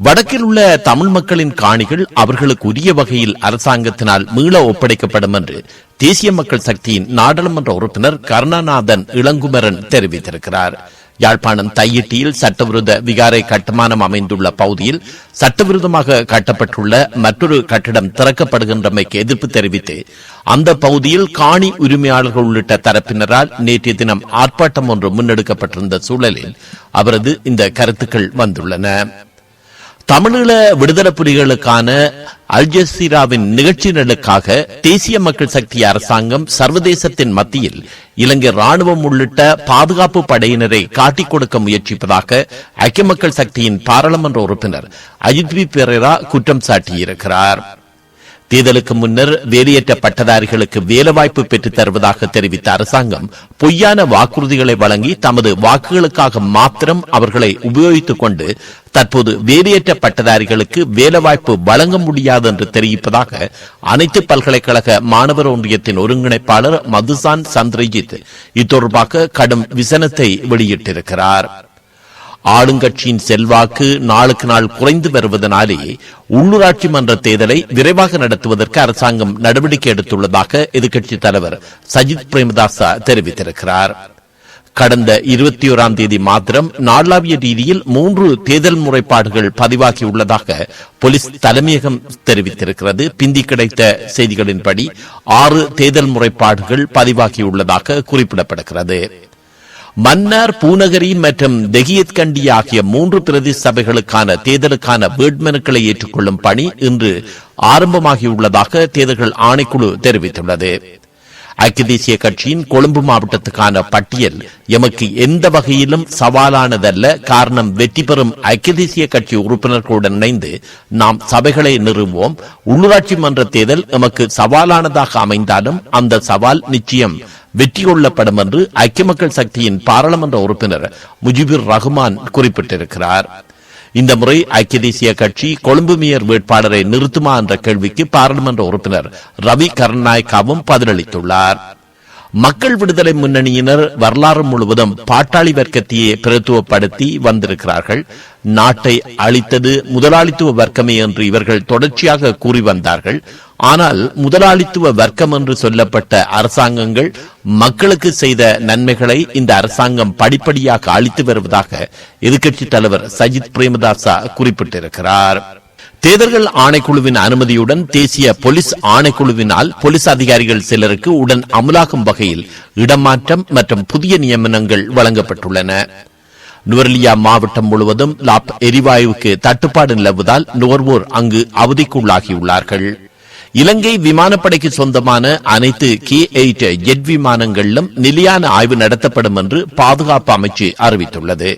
வடக்கில் உள்ள தமிழ் மக்களின் காணிகள் அவர்களுக்கு உரிய வகையில் அரசாங்கத்தினால் மீள ஒப்படைக்கப்படும் என்று தேசிய மக்கள் சக்தியின் நாடாளுமன்ற உறுப்பினர் கருணாநாதன் இளங்குமரன் தெரிவித்திருக்கிறார். யாழ்ப்பாணம் தையிட்டியில் சட்டவிரோத விகாரை கட்டுமானம் அமைந்துள்ள பகுதியில் சட்டவிரோதமாக கட்டப்பட்டுள்ள மற்றொரு கட்டிடம் திறக்கப்படுகின்றமைக்கு எதிர்ப்பு தெரிவித்து அந்த பகுதியில் காணி உரிமையாளர்கள் உள்ளிட்ட தரப்பினரால் நேற்றைய தினம் ஆர்ப்பாட்டம் ஒன்று முன்னெடுக்கப்பட்டிருந்த சூழலில் அவரது இந்த கருத்துக்கள் வந்துள்ளன. தமிழீழ விடுதலை புலிகளுக்கான அல்ஜசீராவின் நிகழ்ச்சிகளுக்காக தேசிய மக்கள் சக்தி அரசாங்கம் சர்வதேசத்தின் மத்தியில் இலங்கை ராணுவம் உள்ளிட்ட பாதுகாப்பு படையினரை காட்டிக் கொடுக்க முயற்சிப்பதாக ஐக்கிய மக்கள் சக்தியின் பாராளுமன்ற உறுப்பினர் அஜித் பி. பெரேரா குற்றம் சாட்டியிருக்கிறார். தேர்தலுக்கு முன்னர் வேலையற்ற பட்டதாரிகளுக்கு வேலைவாய்ப்பு பெற்றுத் தருவதாக தெரிவித்த அரசாங்கம் பொய்யான வாக்குறுதிகளை வழங்கி தமது வாக்குகளுக்காக மாத்திரம் அவர்களை உபயோகித்துக் கொண்டு தற்போது வேலையற்ற பட்டதாரிகளுக்கு வேலைவாய்ப்பு வழங்க முடியாது என்று தெரிவிப்பதாக அனைத்து பல்கலைக்கழக மாணவர் ஒன்றியத்தின் ஒருங்கிணைப்பாளர் மதுசான் சந்திரஜித் இத்தொடர்பாக கடும் விசனத்தை வெளியிட்டிருக்கிறார். ஆளுங்கட்சியின் செல்வாக்கு நாளுக்கு நாள் குறைந்து வருவதனாலே உள்ளூராட்சி மன்ற தேர்தலை விரைவாக நடத்துவதற்கு அரசாங்கம் நடவடிக்கை எடுத்துள்ளதாக எதிர்க்கட்சித் தலைவர் சஜித் பிரேமதாசா தெரிவித்திருக்கிறார். கடந்த இருபத்தி ஓராம் தேதி மாத்திரம் நாளாவிய ரீதியில் மூன்று தேர்தல் முறைப்பாடுகள் பதிவாகியுள்ளதாக போலீஸ் தலைமையகம் தெரிவித்திருக்கிறது. பிந்தி கிடைத்த செய்திகளின்படி ஆறு தேர்தல் முறைப்பாடுகள் பதிவாகியுள்ளதாக குறிப்பிடப்படுகிறது. மன்னார் பூநகரி மற்றும் தெகியத்கண்டி ஆகிய மூன்று பிரதி சபைகளுக்கான தேர்தலுக்கான வேட்புமனுக்களை ஏற்றுக்கொள்ளும் பணி இன்று ஆரம்பமாகியுள்ளதாக தேர்தல்கள் ஆணைக்குழு தெரிவித்துள்ளது. ஐக்கிய தேசிய கட்சியின் கொழும்பு மாவட்டத்துக்கான பட்டியல் எமக்கு எந்த வகையிலும் சவாலானதல்ல. காரணம் வெற்றி பெறும் ஐக்கிய தேசிய கட்சி உறுப்பினர்களுடன் இணைந்து நாம் சபைகளை நிறுவோம். உள்ளூராட்சி மன்ற தேர்தல் எமக்கு சவாலானதாக அமைந்தாலும் அந்த சவால் நிச்சயம் வெற்றி கொள்ளப்படும் என்று ஐக்கிய மக்கள் சக்தியின் பாராளுமன்ற உறுப்பினர் முஜிபுர் ரஹ்மான் குறிப்பிட்டிருக்கிறார். இந்த முறை ஐக்கிய தேசிய கட்சி கொழும்பு மேயர் வேட்பாளரை நிறுத்துமா என்ற கேள்விக்கு பாராளுமன்ற உறுப்பினர் ரவி கருணாய்காவும் பதிலளித்துள்ளார். மக்கள் விடுதலை முன்னணியினர் வரலாறு முழுவதும் பாட்டாளி வர்க்கத்தையே பிரத்துவப்படுத்தி வந்திருக்கிறார்கள். நாட்டை அழித்தது முதலாளித்துவ வர்க்கமே என்று இவர்கள் தொடர்ச்சியாக கூறி வந்தார்கள். ஆனால் முதலாளித்துவ வர்க்கம் என்று சொல்லப்பட்ட அரசாங்கங்கள் மக்களுக்கு செய்த நன்மைகளை இந்த அரசாங்கம் படிப்படியாக அளித்து வருவதாக எதிர்க்கட்சித் தலைவர் சஜித் பிரேமதாசா குறிப்பிட்டிருக்கிறார். தேர்தல்கள் ஆணைக்குழுவின் அனுமதியுடன் தேசிய போலீஸ் ஆணைக்குழுவினால் போலீஸ் அதிகாரிகள் சிலருக்கு உடன் அமலாகும் வகையில் இடமாற்றம் மற்றும் புதிய நியமனங்கள் வழங்கப்பட்டுள்ளன. நுவர்லியா மாவட்டம் முழுவதும் லாப் எரிவாயுவுக்கு தட்டுப்பாடு நிலவுவதால் நுகர்வோர் அங்கு அவதிக்குள்ளாகியுள்ளார்கள். இலங்கை விமானப்படைக்கு சொந்தமான அனைத்து கே எயிட் ஜெட் விமானங்களிலும் நிலையான ஆய்வு நடத்தப்படும் என்று பாதுகாப்பு அமைச்சு அறிவித்துள்ளது.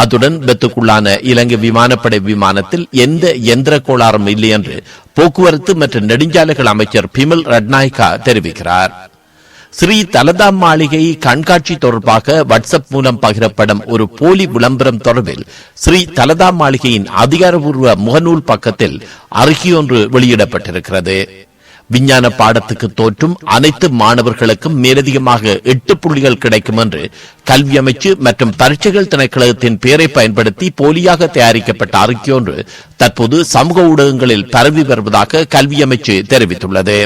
அத்துடன் விபத்துக்குள்ளான இலங்கை விமானப்படை விமானத்தில் எந்த எந்திர கோளாறும் இல்லை என்று போக்குவரத்து மற்றும் நெடுஞ்சாலைகள் அமைச்சர் பிமல் ரட்நாயக்கா தெரிவிக்கிறார். ஸ்ரீ தலதா மாளிகை கண்காட்சி தொடர்பாக வாட்ஸ்அப் மூலம் பகிரப்படும் ஒரு போலி விளம்பரம் தொடர்பில் ஸ்ரீ தலதா மாளிகையின் அதிகாரபூர்வ முகநூல் பக்கத்தில் அறிக்கையொன்று வெளியிடப்பட்டிருக்கிறது. விஞ்ஞான பாடத்துக்கு தோற்றும் அனைத்து மாணவர்களுக்கும் மேலதிகமாக எட்டு புள்ளிகள் கிடைக்கும் என்று கல்வி அமைச்சு மற்றும் பரீட்சைகள் திணைக்களத்தின் பெயரை பயன்படுத்தி போலியாக தயாரிக்கப்பட்ட அறிக்கையொன்று தற்போது சமூக ஊடகங்களில் பரவி வருவதாக கல்வி அமைச்சு தெரிவித்துள்ளது.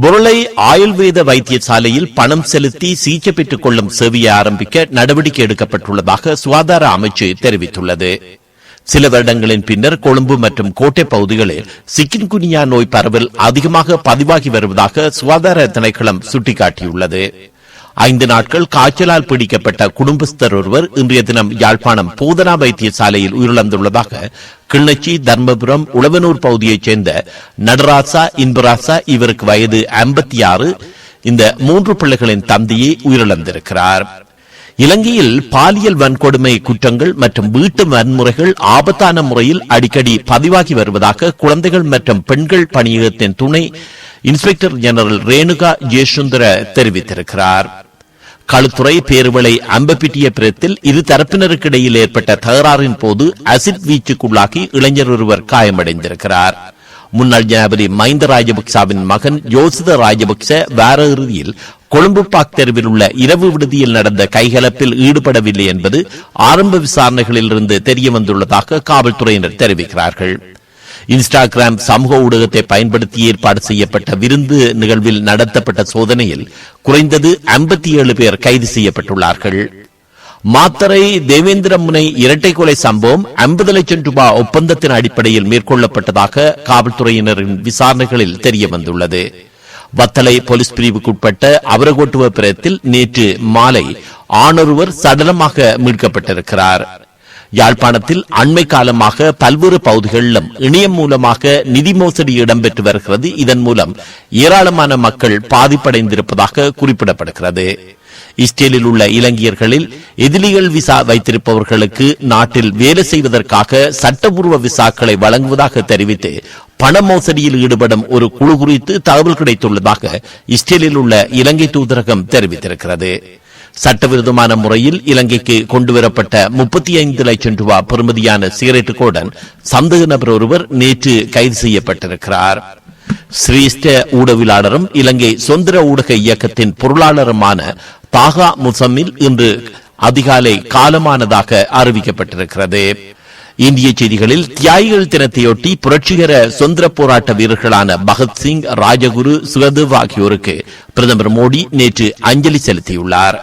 புரளை ஆயுர்வேத வைத்தியசாலையில் பணம் செலுத்தி சிகிச்சை பெற்றுக் கொள்ளும் சேவையை ஆரம்பிக்க நடவடிக்கை எடுக்கப்பட்டுள்ளதாக சுகாதார அமைச்சு தெரிவித்துள்ளது. சில வருடங்களின் பின்னர் கொழும்பு மற்றும் கோட்டை பகுதிகளில் சிக்கின்குனியா நோய் பரவல் அதிகமாக பதிவாகி வருவதாக சுகாதார திணைக்களம் சுட்டிக்காட்டியுள்ளது. ஐந்து நாட்கள் காய்ச்சலால் பிடிக்கப்பட்ட குடும்பஸ்தர் ஒருவர் இன்றைய தினம் யாழ்ப்பாணம் போதனா வைத்தியசாலையில் உயிரிழந்துள்ளதாக கிள்ளச்சி தர்மபுரம் உழவனூர் பகுதியைச் சேர்ந்த நடராசா இன்பராசா இவருக்கு வயது ஐம்பத்தி ஆறு. இந்த மூன்று பிள்ளைகளின் தந்தையை உயிரிழந்திருக்கிறார். இலங்கையில் பாலியல் வன்கொடுமை குற்றங்கள் மற்றும் வீட்டு வன்முறைகள் ஆபத்தான முறையில் அடிக்கடி பதிவாகி வருவதாக குழந்தைகள் மற்றும் பெண்கள் பணியகத்தின் துணை இன்ஸ்பெக்டர் ஜெனரல் ரேணுகா ஜெயசுந்தர தெரிவித்திருக்கிறார். களுத்துறை பேருவளை அம்பப்பிட்டிய பிரத்தில் இரு தரப்பினருக்கு இடையில் ஏற்பட்ட தகராறின் போது அசிட் வீச்சுக்குள்ளாகி இளைஞர் ஒருவர் காயமடைந்திருக்கிறார். முன்னாள் ஜனாபதி மஹிந்த ராஜபக்சாவின் மகன் யோசித ராஜபக்ச வார இறுதியில் கொழும்பு பாக் தெருவில் உள்ள இரவு விடுதியில் நடந்த கைகலப்பில் ஈடுபடவில்லை என்பது ஆரம்ப விசாரணைகளில் இருந்து தெரிய வந்துள்ளதாக காவல்துறையினர் தெரிவிக்கிறார்கள். இன்ஸ்டாகிராம் சமூக ஊடகத்தை பயன்படுத்தி ஏற்பாடு செய்யப்பட்ட விருந்து நிகழ்வில் நடத்தப்பட்ட சோதனையில் குறைந்தது 57 பேர் கைது செய்யப்பட்டுள்ளார்கள். மாத்தரை தேவேந்திர முனை இரட்டை கொலை சம்பவம் 50 லட்சம் ரூபாய் ஒப்பந்தத்தின் அடிப்படையில் மேற்கொள்ளப்பட்டதாக காவல்துறையினரின் விசாரணைகளில் தெரிய வந்துள்ளது வத்தலை போலீஸ் பிரிவுக்குட்பட்ட அவரகோட்டுவ பிரத்தில் நேற்று மாலை ஆணொருவர் சடலமாக மீட்கப்பட்டிருக்கிறார். யாழ்ப்பாணத்தில் அண்மை காலமாக பல்வேறு பகுதிகளிலும் இணையம் மூலமாக நிதி மோசடி இடம்பெற்று வருகிறது. இதன் மூலம் ஏராளமான மக்கள் பாதிப்படைந்திருப்பதாக குறிப்பிடப்படுகிறது. இஸ்ரேலில் உள்ள இலங்கையர்களில் எதிரிகள் விசா வைத்திருப்பவர்களுக்கு நாட்டில் வேலை செய்வதற்காக சட்டபூர்வ விசாக்களை வழங்குவதாக தெரிவித்து பண மோசடியில் ஈடுபடும் ஒரு குழு குறித்து தகவல் கிடைத்துள்ளதாக இஸ்ரேலில் உள்ள இலங்கை தூதரகம் தெரிவித்திருக்கிறது. சட்டவிரோதமான முறையில் இலங்கைக்கு கொண்டுவரப்பட்ட முப்பத்தி ஐந்து லட்சம் ரூபாய் பெறுமதியான சிகரெட்டுகளுடன் சந்தேக நபர் ஒருவர் நேற்று கைது செய்யப்பட்டிருக்கிறார். சிரேஷ்ட ஊடகவியலாளரும் இலங்கை சுதந்திர ஊடக இயக்கத்தின் பொருளாளருமான தாகா முசம்மில் இன்று அதிகாலை காலமானதாக அறிவிக்கப்பட்டிருக்கிறது. இந்திய செய்திகளில் தியாகிகள் தினத்தையொட்டி புரட்சிகர சுதந்திர போராட்ட வீரர்களான பகத்சிங் ராஜகுரு சுகதேவ் ஆகியோருக்கு பிரதமர் மோடி நேற்று அஞ்சலி செலுத்தியுள்ளார்.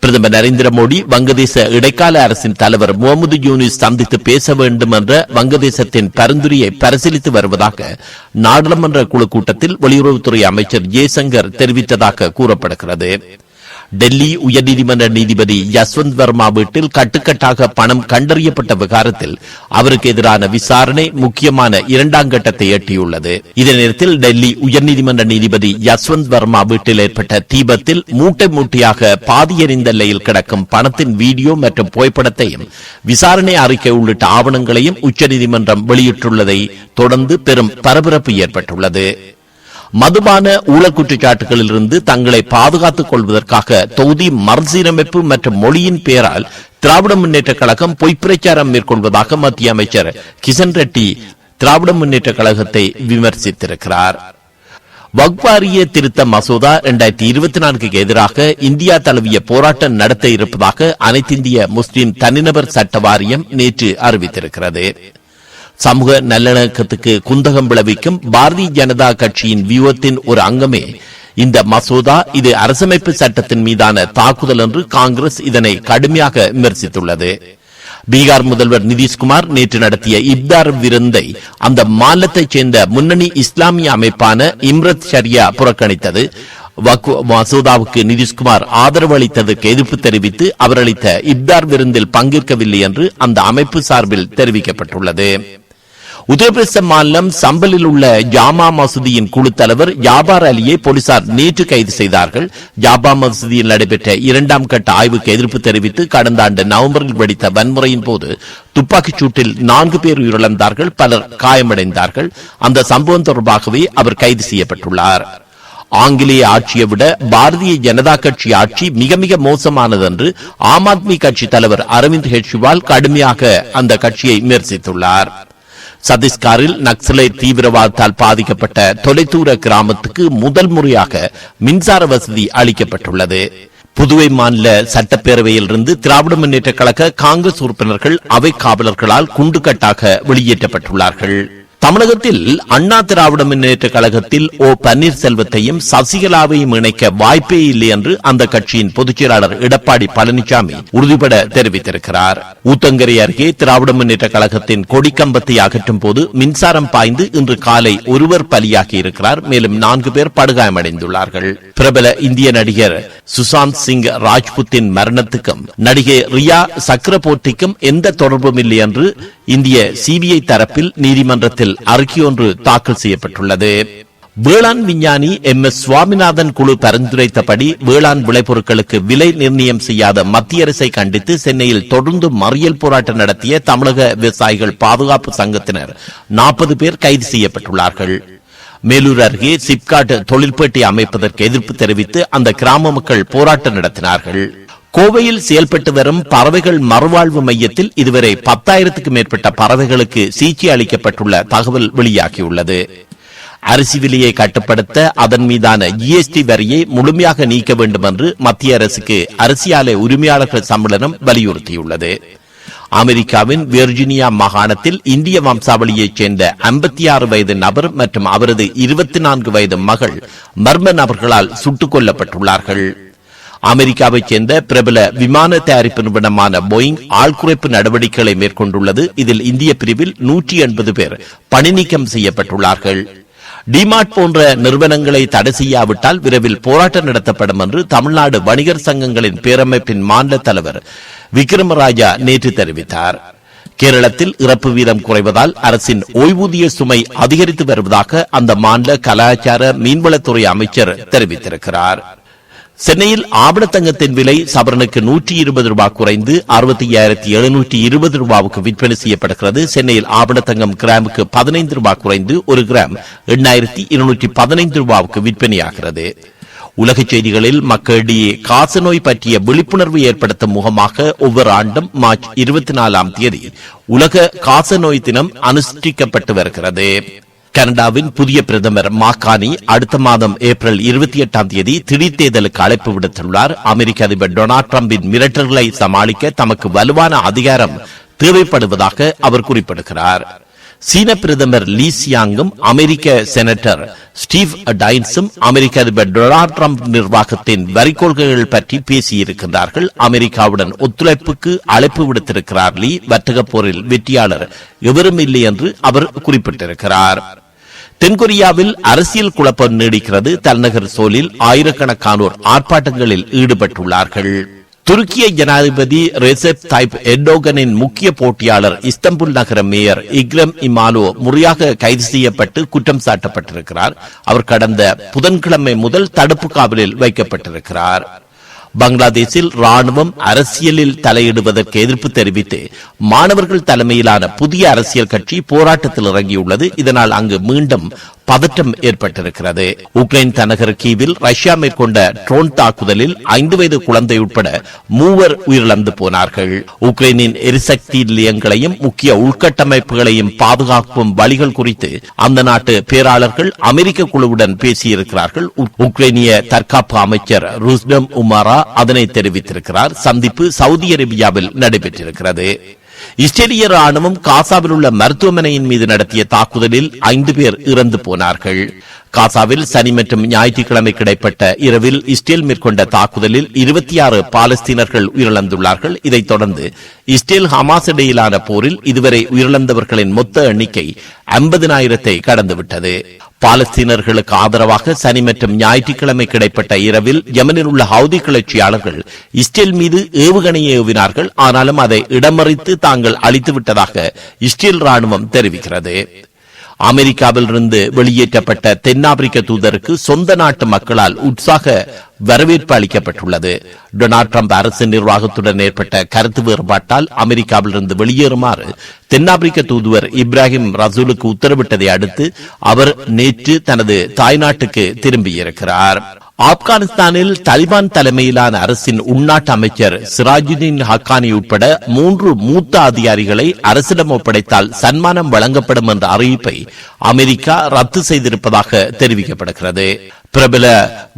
பிரதமர் நரேந்திர மோடி வங்கதேச இடைக்கால அரசின் தலைவர் முகமது யூனிஸ் சந்தித்து பேச வேண்டும் என்ற வங்கதேசத்தின் பரிந்துரையை பரிசீலித்து வருவதாக நாடாளுமன்ற குழு கூட்டத்தில் வெளியுறவுத்துறை அமைச்சர் ஜெய்சங்கர் தெரிவித்ததாக கூறப்படுகிறது. டெல்லி உயர்நீதிமன்ற நீதிபதி யஸ்வந்த் வர்மா வீட்டில் கட்டுக்கட்டாக பணம் கண்டறியப்பட்ட விகாரத்தில் அவருக்கு எதிரான விசாரணை முக்கியமான இரண்டாம் கட்டத்தை எட்டியுள்ளது. இதே நேரத்தில் டெல்லி உயர்நீதிமன்ற நீதிபதி யஸ்வந்த் வர்மா வீட்டில் ஏற்பட்ட தீபத்தில் மூட்டை மூட்டையாக பாதியறிந்த நிலையில் கிடக்கும் பணத்தின் வீடியோ மற்றும் புகைப்படத்தையும் விசாரணை அறிக்கை உள்ளிட்ட ஆவணங்களையும் உச்சநீதிமன்றம் வெளியிட்டுள்ளதை தொடர்ந்து பெரும் பரபரப்பு ஏற்பட்டுள்ளது. மதுபான ஊழல் குற்றச்சாட்டுகளிலிருந்து தங்களை பாதுகாத்துக் கொள்வதற்காக தொகுதி மறுசீரமைப்பு மற்றும் மொழியின் பெயரால் திராவிட முன்னேற்ற கழகம் பொய்ப்பிரச்சாரம் மேற்கொள்வதாக மத்திய அமைச்சர் கிஷன் ரெட்டி திராவிட முன்னேற்ற கழகத்தை விமர்சித்திருக்கிறார். வக்வாரிய திருத்த மசோதா இரண்டாயிரத்தி இருபத்தி நான்குக்கு எதிராக இந்தியா தழுவிய போராட்டம் நடத்த இருப்பதாக அனைத்திந்திய முஸ்லிம் தனிநபர் சட்ட வாரியம் நேற்று அறிவித்திருக்கிறது. சமூக நல்லிணக்கத்துக்கு குந்தகம் விளைவிக்கும் பாரதிய ஜனதா கட்சியின் வியூகத்தின் ஒரு அங்கமே. இந்த மசோதா இது அரசமைப்பு சட்டத்தின் மீதான தாக்குதல் என்று காங்கிரஸ் இதனை கடுமையாக விமர்சித்துள்ளது. பீகார் முதல்வர் நிதிஷ்குமார் நேற்று நடத்திய இப்தார் விருந்தை அந்த மாநிலத்தைச் சேர்ந்த முன்னணி இஸ்லாமிய அமைப்பான இம்ரத் ஷரியா புறக்கணித்தது. மசோதாவுக்கு நிதிஷ்குமார் ஆதரவு அளித்ததற்கு எதிர்ப்பு தெரிவித்து அவர் அளித்த இப்தார் விருந்தில் பங்கேற்கவில்லை என்று அந்த அமைப்பு சார்பில் தெரிவிக்கப்பட்டுள்ளது. உத்தரப்பிரதேச மாநிலம் சம்பலில் உள்ள ஜாமா மசூதியின் குழு தலைவர் ஜாபார் அலியை போலீசார் நேற்று கைது செய்தார்கள். ஜாபா மசூதியில் நடைபெற்ற இரண்டாம் கட்ட ஆய்வுக்கு எதிர்ப்பு தெரிவித்து கடந்த ஆண்டு நவம்பரில் வெடித்த வன்முறையின் போது துப்பாக்கிச் சூட்டில் நான்கு பேர் உயிரிழந்தார்கள் பலர் காயமடைந்தார்கள். அந்த சம்பவம் தொடர்பாகவே அவர் கைது செய்யப்பட்டுள்ளார். ஆங்கிலேய ஆட்சியை விட பாரதிய ஜனதா கட்சி ஆட்சி மிக மிக மோசமானது என்று ஆம் ஆத்மி கட்சி தலைவர் அரவிந்த் கெஜ்ரிவால் கடுமையாக அந்த கட்சியை விமர்சித்துள்ளார். சத்தீஸ்கரில் நக்சலைட் தீவிரவாதத்தால் பாதிக்கப்பட்ட தொலைதூர கிராமத்துக்கு முதல் முறையாக மின்சார வசதி அளிக்கப்பட்டுள்ளது. புதுவை மாநில சட்டப்பேரவையில் இருந்து திராவிட முன்னேற்ற கழக காங்கிரஸ் உறுப்பினர்கள் அவை காவலர்களால் குண்டுகட்டாக வெளியேற்றப்பட்டுள்ளார்கள். தமிழகத்தில் அண்ணா திராவிட முன்னேற்ற கழகத்தில் ஓ பன்னீர்செல்வத்தையும் சசிகலாவையும் இணைக்க வாய்ப்பே இல்லை என்று அந்த கட்சியின் பொதுச் செயலாளர் எடப்பாடி பழனிசாமி உறுதிபட தெரிவித்திருக்கிறார். ஊத்தங்கரை அருகே திராவிட முன்னேற்ற கழகத்தின் கொடிக்கம்பத்தை அகற்றும் போது மின்சாரம் பாய்ந்து இன்று காலை ஒருவர் பலியாகி இருக்கிறார். மேலும் நான்கு பேர் படுகாயமடைந்துள்ளார்கள். பிரபல இந்திய நடிகர் சுசாந்த் சிங் ராஜ்புத்தின் மரணத்துக்கும் நடிகை ரியா சக்கரபோர்த்திக்கும் எந்த தொடர்பும் இல்லை என்று இந்திய சிபிஐ தரப்பில் நீதிமன்றத்தில் அறிக்கை ஒன்று தாக்கல் செய்யப்பட்டுள்ளது. வேளாண் விஞ்ஞானி எம். எஸ். சுவாமிநாதன் குழு பரிந்துரைத்தபடி வேளாண் விளைபொருட்களுக்கு விலை நிர்ணயம் செய்யாத மத்திய அரசை கண்டித்து சென்னையில் தொடர்ந்து மறியல் போராட்டம் நடத்திய தமிழக விவசாயிகள் பாதுகாப்பு சங்கத்தினர் நாற்பது பேர் கைது செய்யப்பட்டுள்ளார்கள். மேலூர் அருகே சிப்காட் தொழிற்பேட்டை அமைப்பதற்கு எதிர்ப்பு தெரிவித்து அந்த கிராம மக்கள் போராட்டம் நடத்தினார்கள். கோவையில் செயல்பட்டு வரும் பறவைகள் மறுவாழ்வு மையத்தில் இதுவரை பத்தாயிரத்துக்கும் மேற்பட்ட பறவைகளுக்கு சிகிச்சை அளிக்கப்பட்டுள்ள தகவல் வெளியாகியுள்ளது. அரிசி விலையை கட்டுப்படுத்த அதன் மீதான ஜிஎஸ்டி வரியை முழுமையாக நீக்க வேண்டும் என்று மத்திய அரசுக்கு அரிசி ஆலை உரிமையாளர்கள் சம்மேளனம் வலியுறுத்தியுள்ளது. அமெரிக்காவின் வெர்ஜினியா மாகாணத்தில் இந்திய வம்சாவளியைச் சேர்ந்த ஐம்பத்தி ஆறு வயது நபர் மற்றும் அவரது இருபத்தி நான்கு வயது மகள் மர்ம நபர்களால் சுட்டுக் கொல்லப்பட்டுள்ளார்கள். அமெரிக்காவைச் சேர்ந்த பிரபல விமான தயாரிப்பு நிறுவனமான போயிங் ஆள்குறைப்பு நடவடிக்கைகளை மேற்கொண்டுள்ளது. இதில் இந்திய பிரிவில் நூற்றி எண்பது பேர் பணிநீக்கம் செய்யப்பட்டுள்ளார்கள். டிமார்ட் போன்ற நிறுவனங்களை தடை செய்யாவிட்டால் விரைவில் போராட்டம் நடத்தப்படும் என்று தமிழ்நாடு வணிகர் சங்கங்களின் பேரமைப்பின் மாநில தலைவர் விக்ரமராஜா நேற்று தெரிவித்தார். கேரளத்தில் இறப்பு வீதம் குறைவதால் அரசின் ஓய்வூதிய சுமை அதிகரித்து வருவதாக அந்த மாநில கலாச்சார மீன்வளத்துறை அமைச்சர் தெரிவித்திருக்கிறார். சென்னையில் ஆபணத்தங்கத்தின் விலை சவரனுக்கு நூற்றி இருபது ரூபாய் குறைந்து அறுபத்தி ஐயாயிரத்தி எழுநூற்றி இருபது ரூபாவுக்கு விற்பனை செய்யப்படுகிறது. சென்னையில் ஆபணத்தங்கம் கிராமுக்கு பதினைந்து ரூபாய் குறைந்து ஒரு கிராம் எண்ணாயிரத்தி இருநூற்றி பதினைந்து ரூபாவுக்கு விற்பனையாகிறது. உலகச் செய்திகளில் மக்களிடையே காசநோய் பற்றிய விழிப்புணர்வு ஏற்படுத்தும் முகமாக ஒவ்வொரு ஆண்டும் மார்ச் இருபத்தி நாலாம் தேதி உலக காசநோய் தினம் அனுஷ்டிக்கப்பட்டு வருகிறது. கனடாவின் புதிய பிரதமர் மாக்கானி அடுத்த மாதம் ஏப்ரல் இருபத்தி எட்டாம் தேதி திடீர் தேர்தலுக்கு அழைப்பு விடுத்துள்ளார். அமெரிக்க அதிபர் டொனால்டு டிரம்பின் மிரட்டல்களை சமாளிக்க தமக்கு வலுவான அதிகாரம் தேவைப்படுவதாக அவர் குறிப்பிடுகிறார். சீன பிரதமர் லீ சியாங்கும் அமெரிக்க செனட்டர் ஸ்டீவ் டைன்ஸும் அமெரிக்க அதிபர் டொனால்டு டிரம்ப் நிர்வாகத்தின் வரி கொள்கைகள் பற்றி பேசியிருக்கிறார்கள் அமெரிக்காவுடன் ஒத்துழைப்புக்கு அழைப்பு விடுத்திருக்கிறார் லீ. வர்த்தக போரில் வெற்றியாளர் எவரும் இல்லை என்று அவர் குறிப்பிட்டிருக்கிறார். தென்கொரியாவில் அரசியல் குழப்பம் நீடிக்கிறது. தலைநகர் சோலில் ஆயிரக்கணக்கானோர் ஆர்ப்பாட்டங்களில் ஈடுபட்டுள்ளார்கள். துருக்கிய ஜனாதிபதி ரெசெப் தாய்ப் எர்டோகனின் முக்கிய போட்டியாளர் இஸ்தம்புல் நகர மேயர் இக்ரம் இமாலோ முறையாக கைது செய்யப்பட்டு குற்றம் சாட்டப்பட்டிருக்கிறார். அவர் கடந்த புதன்கிழமை முதல் தடுப்பு காவலில் வைக்கப்பட்டிருக்கிறார். பங்களாதேஷில் ராணுவம் அரசியலில் தலையிடுவதற்கு எதிர்ப்பு தெரிவித்து மாணவர்கள் தலைமையிலான புதிய அரசியல் கட்சி போராட்டத்தில் இறங்கியுள்ளது. இதனால் அங்கு மீண்டும் பதற்றம் ஏற்பட்டிருக்கிறது. உக்ரைன் தலைநகர் கீவில் ரஷ்யா மேற்கொண்ட ட்ரோன் தாக்குதலில் ஐந்து வயது குழந்தை உட்பட மூவர் உயிரிழந்து போனார்கள். உக்ரைனின் எரிசக்தி நிலையங்களையும் முக்கிய உள்கட்டமைப்புகளையும் பாதுகாக்கும் வழிகள் குறித்து அந்த நாட்டு பேராளர்கள் அமெரிக்க குழுவுடன் பேசியிருக்கிறார்கள். உக்ரைனிய தற்காப்பு அமைச்சர் ருஸ்டம் உமாரா அதனை தெரிவித்திருக்கிறார். சந்திப்பு சவுதி அரேபியாவில் நடைபெற்றிருக்கிறது. இஸ்ரேலிய ராணுவம் காசாவில் உள்ள மருத்துவமனையின் மீது நடத்திய தாக்குதலில் ஐந்து பேர் இறந்து போனார்கள். காசாவில் சனி மற்றும் ஞாயிற்றுக்கிழமை கிடைப்பட்ட இரவில் இஸ்ரேல் மேற்கொண்ட தாக்குதலில் இருபத்தி ஆறு பாலஸ்தீனர்கள் உயிரிழந்துள்ளார்கள். இதைத் தொடர்ந்து இஸ்ரேல் ஹமாஸ் இடையிலான போரில் இதுவரை உயிரிழந்தவர்களின் மொத்த எண்ணிக்கை ஐம்பதினாயிரத்தை கடந்துவிட்டது. பாலஸ்தீனர்களுக்கு ஆதரவாக சனி மற்றும் ஞாயிற்றுக்கிழமை கிடைப்பட்ட இரவில் யமனில் உள்ள ஹவுதி கிளர்ச்சியாளர்கள் இஸ்ரேல் மீது ஏவுகணையை ஏவினார்கள். ஆனாலும் அதை இடமறித்து தாங்கள் அழித்து விட்டதாக இஸ்ரேல் ராணுவம் தெரிவிக்கிறது. அமெரிக்காவிலிருந்து வெளியேற்றப்பட்ட தென்னாப்பிரிக்க தூதருக்கு சொந்த நாட்டு மக்களால் உற்சாக வரவேற்பு அளிக்கப்பட்டுள்ளது. டொனால்ட் ட்ரம்ப் அரசு நிர்வாகத்துடன் ஏற்பட்ட கருத்து வேறுபாட்டால் அமெரிக்காவில் இருந்து வெளியேறுமாறு தென்னாப்பிரிக்க தூதுவர் இப்ராஹிம் ரசூலுக்கு உத்தரவிட்டதை அடுத்து அவர் நேற்று தனது தாய்நாட்டுக்கு திரும்பியிருக்கிறார். ஆப்கானிஸ்தானில் தலிபான் தலைமையிலான அரசின் உள்நாட்டு அமைச்சர் சிராஜுதீன் ஹக்கானி உட்பட மூன்று மூத்த அதிகாரிகளை அரசிடம் ஒப்படைத்தால் சன்மானம் வழங்கப்படும் என்ற அறிவிப்பை அமெரிக்கா ரத்து செய்திருப்பதாக தெரிவிக்கப்படுகிறது. பிரபல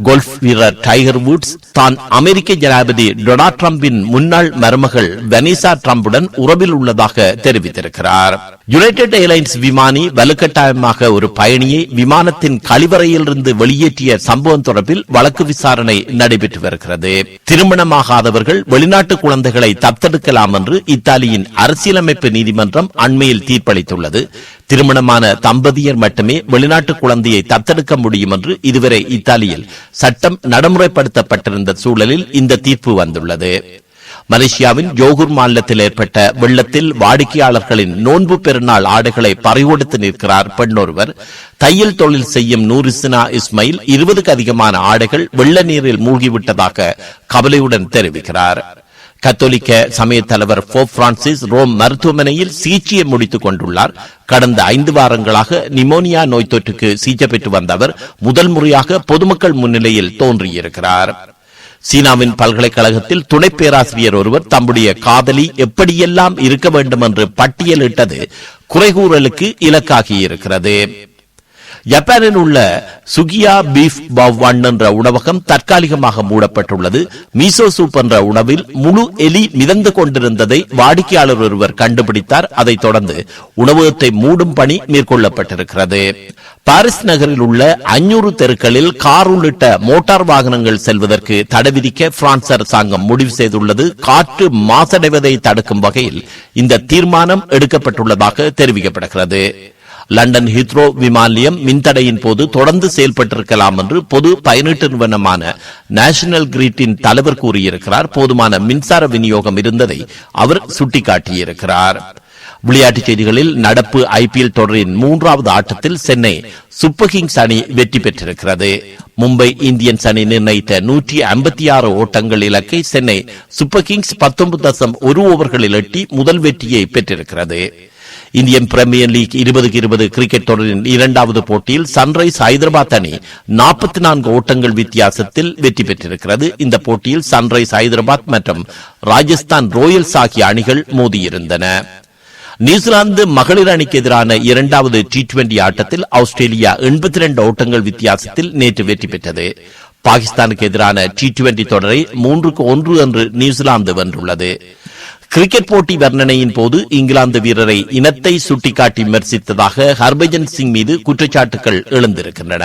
கோல்ஃப் வீரர் டைகர் வுட்ஸ் தான் அமெரிக்க ஜனாதிபதி டொனால்ட் டிரம்பின் முன்னாள் மருமகள் வெனிசா டிரம்புடன் உறவில் உள்ளதாக தெரிவித்திருக்கிறார். யுனைடெட் ஏர்லைன்ஸ் விமானி வலுக்கட்டாயமாக ஒரு பயணியை விமானத்தின் கழிவறையிலிருந்து வெளியேற்றிய சம்பவம் தொடர்பில் வழக்கு விசாரணை நடைபெற்று வருகிறது. திருமணமாகாதவர்கள் வெளிநாட்டு குழந்தைகளை தத்தெடுக்கலாம் என்று இத்தாலியின் அரசியலமைப்பு நீதிமன்றம் அண்மையில் தீர்ப்பளித்துள்ளது. திருமணமான தம்பதியர் மட்டுமே வெளிநாட்டு குழந்தையை தத்தெடுக்க முடியும் என்று இதுவரை இத்தாலியில் சட்டம் நடைமுறைப்படுத்தப்பட்டிருந்த சூழலில் இந்த தீர்ப்பு வந்துள்ளது. மலேசியாவின் ஜோகூர் மாநிலத்தில் ஏற்பட்ட வெள்ளத்தில் வாடிக்கையாளர்களின் நோன்பு பெருநாள் ஆடைகளை பறிகொடுத்து நிற்கிறார் பெண் ஒருவர் தையல் தொழில் செய்யும் நூரிசினா இஸ்மாயில் இருபதுக்கு அதிகமான ஆடைகள் வெள்ள நீரில் மூழ்கிவிட்டதாக கவலையுடன் தெரிவிக்கிறார். கத்தோலிக்க சமய தலைவர் போப் பிரான்சிஸ் ரோம் மருத்துவமனையில் சிகிச்சையை முடித்துக் கொண்டுள்ளார். கடந்த ஐந்து வாரங்களாக நிமோனியா நோய் தொற்றுக்கு சிகிச்சை பெற்று வந்த அவர் முதல் முறையாக பொதுமக்கள் முன்னிலையில் தோன்றியிருக்கிறார். சீனாவின் பல்கலைக்கழகத்தில் துணை பேராசிரியர் ஒருவர் தம்முடைய காதலி எப்படியெல்லாம் இருக்க வேண்டும் என்று பட்டியலிட்டது குறைகூறலுக்கு இலக்காகியிருக்கிறது. ஜப்பானில் உள்ள சுகியா பீஃப் பவ்வான் என்ற உணவகம் தற்காலிகமாக மூடப்பட்டுள்ளது. மீசோ சூப் என்ற உணவில் முழு எலி மிதந்து கொண்டிருந்ததை வாடிக்கையாளர் ஒருவர் கண்டுபிடித்தார். அதைத் தொடர்ந்து உணவகத்தை மூடும் பணி மேற்கொள்ளப்பட்டிருக்கிறது. பாரிஸ் நகரில் உள்ள அஞ்சூறு தெருக்களில் கார் உள்ளிட்ட மோட்டார் வாகனங்கள் செல்வதற்கு தடை விதிக்க பிரான்ஸ் அரசாங்கம் முடிவு செய்துள்ளது. காற்று மாசடைவதை தடுக்கும் வகையில் இந்த தீர்மானம் எடுக்கப்பட்டுள்ளதாக தெரிவிக்கப்படுகிறது. லண்டன் ஹித்ரோ விமான நிலையம் மின்தடையின் போது தொடர்ந்து செயல்பட்டிருக்கலாம் என்று பொது பயனீட்டு நிறுவனமான நேஷனல் கிரிட்டின் தலைவர் கூறியிருக்கிறார். போதுமான மின்சார விநியோகம் இருந்ததை அவர் சுட்டிக்காட்டியிருக்கிறார். விளையாட்டுச் செய்திகளில் நடப்பு ஐபிஎல் தொடரின் மூன்றாவது ஆட்டத்தில் சென்னை சூப்பர் கிங்ஸ் அணி வெற்றி பெற்றிருக்கிறது. மும்பை இந்தியன்ஸ் அணி நிர்ணயித்த நூற்றி ஐம்பத்தி ஆறு ஓட்டங்கள் இலக்கை சென்னை சூப்பர் கிங்ஸ் பத்தொன்பது தசம் ஒரு ஓவர்களில் எட்டி முதல் வெற்றியை பெற்றிருக்கிறது. இந்தியன் பிரீமியர் லீக் இருபதுக்கு இருபது கிரிக்கெட் தொடரின் இரண்டாவது போட்டியில் சன்ரைஸ் ஹைதராபாத் அணி நாற்பத்தி நான்கு ஓட்டங்கள் வித்தியாசத்தில் வெற்றி பெற்றிருக்கிறது. இந்த போட்டியில் சன்ரைஸ் ஹைதராபாத் மற்றும் ராஜஸ்தான் ராயல்ஸ் ஆகிய அணிகள் மோதியிருந்தன. நியூசிலாந்து மகளிர் அணிக்கு எதிரான இரண்டாவது டி டுவெண்டி ஆட்டத்தில் ஆஸ்திரேலியா எண்பத்தி இரண்டு ஓட்டங்கள் வித்தியாசத்தில் நேற்று வெற்றி பெற்றது. பாகிஸ்தானுக்கு எதிரான டி டுவெண்டி தொடரை மூன்றுக்கு ஒன்று என்று நியூசிலாந்து வென்றுள்ளது. கிரிக்கெட் போட்டி வர்ணனையின் போது இங்கிலாந்து வீரரை இனத்தை சுட்டிக்காட்டி விமர்சித்ததாக ஹர்பஜன் சிங் மீது குற்றச்சாட்டுகள் எழுந்திருக்கின்றன.